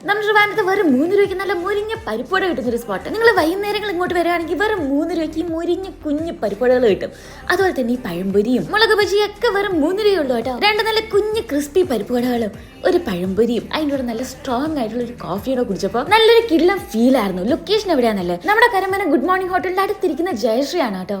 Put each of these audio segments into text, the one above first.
നമ്മുടെ ട്രിവാൻഡത്ത് വെറും മൂന്ന് രൂപയ്ക്ക് നല്ല മുരിഞ്ഞ പരിപ്പോട കിട്ടുന്ന ഒരു സ്പോട്ട് നിങ്ങൾ വൈകുന്നേരങ്ങൾ ഇങ്ങോട്ട് വരികയാണെങ്കിൽ വെറും മൂന്ന് രൂപയ്ക്ക് മുരിഞ്ഞ കുഞ്ഞ് പരിപ്പോടകൾ കിട്ടും. അതുപോലെ തന്നെ ഈ പഴംപൊരിയും. മുളക് ബജിയും ഒക്കെ വെറും മൂന്ന് രൂപയുള്ളൂ കേട്ടോ. രണ്ട് നല്ല കുഞ്ഞ് ക്രിസ്പി പരിപ്പോടകളും ഒരു പഴംപൊരിയും അതിന്റെ കൂടെ നല്ല സ്ട്രോങ് ആയിട്ടുള്ള ഒരു കോഫിയോടെ കുടിച്ചപ്പോൾ നല്ലൊരു കിള്ളം ഫീൽ ആയിരുന്നു. ലൊക്കേഷൻ എവിടെയാണെന്നല്ലേ നമ്മുടെ കരമന ഗുഡ് മോർണിംഗ് ഹോട്ടലിന്റെ അടുത്തിരിക്കുന്ന ജയശ്രീ ആണ് കേട്ടോ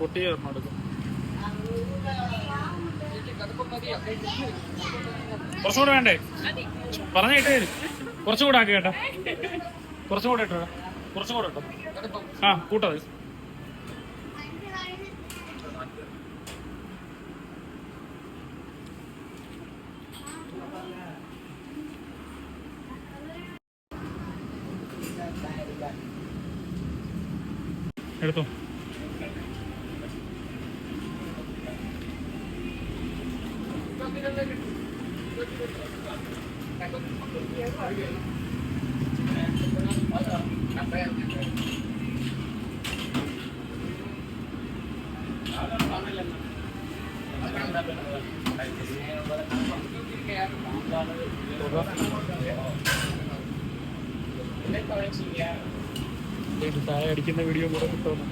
പൊട്ടി ഒരെണ്ണം കുറച്ചുകൂടെ വേണ്ടേ? പറഞ്ഞ കുറച്ചും കുറച്ചുകൂടെ ആക്കി കേട്ടോ. കുറച്ചുകൂടെ ഇട്ടോ കുറച്ചുകൂടെ ഇട്ടോ. ആ കൂട്ടത്. എടുത്തോ? താഴെ അടിക്കുന്ന വീഡിയോ കൂടെ കിട്ടുമെന്ന്